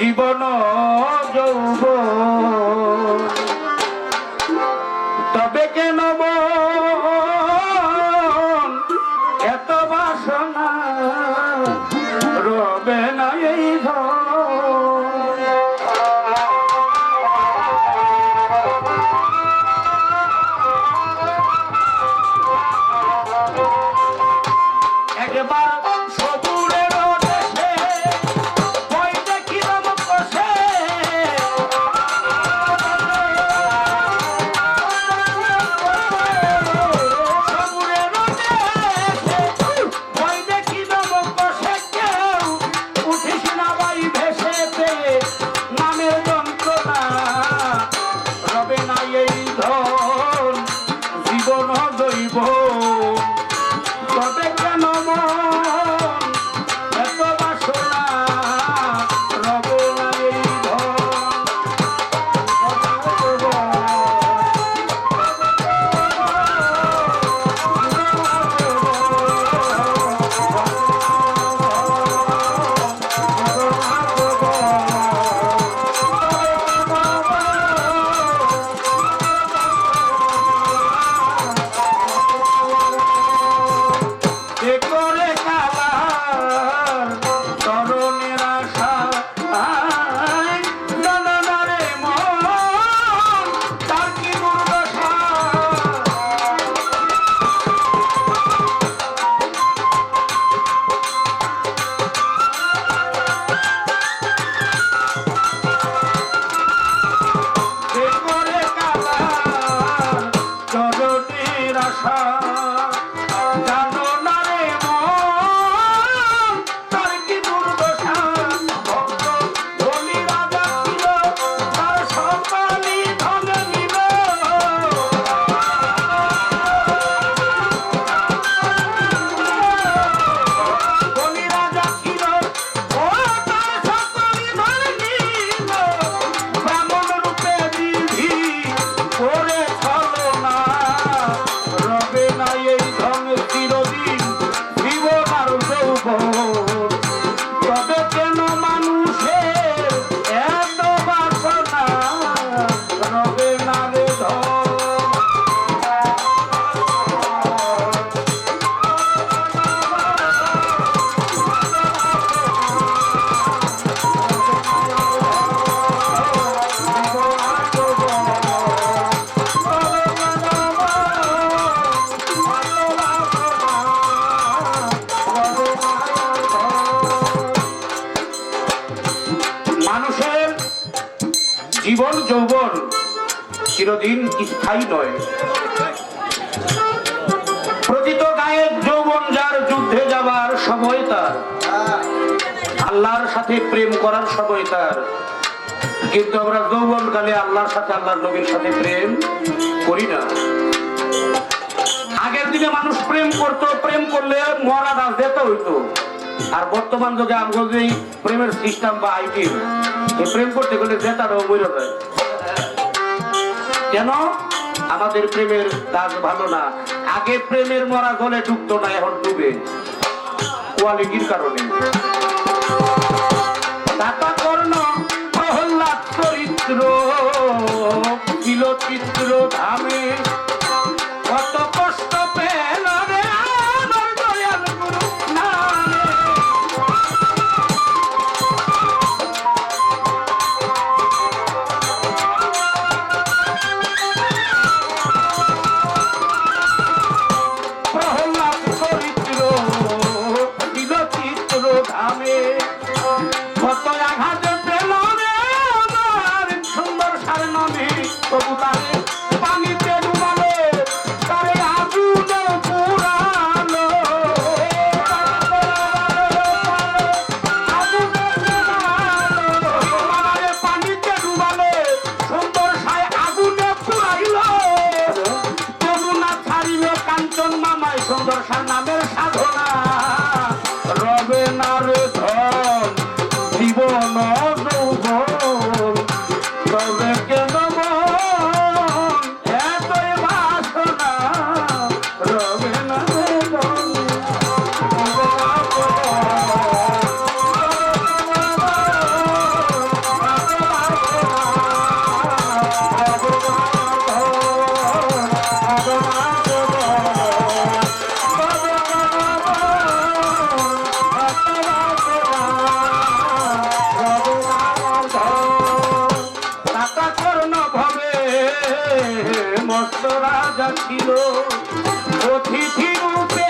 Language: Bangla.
জীবন যৌব জীবন যৌবন চিরদিন স্থায়ী নয়। প্রতিত গায়ের যৌবন যার যুদ্ধে যাবার সময় তার। আল্লাহর সাথে প্রেম করার সময় তার। কিন্তু আমরা যৌবন কালে আল্লাহর সাথে, আল্লাহর নবীর সাথে প্রেম করি না। আগের দিনে মানুষ প্রেম করত, প্রেম করলে মরা দাস যেতে হইতো। আর বর্তমান যুগে আমরা যে প্রেমের সিস্টেম বা আইটি প্রেম করতে গেলে জেতারাও কেন? আমাদের প্রেমের দাগ ভালো না। আগে প্রেমের মরা গলে ঢুকতো না, এখন ডুবে। কোয়ালিটির কারণে। সুন্দর সার নামের সাধু। ভক্ত রাজা ছিল অতিথি রূপে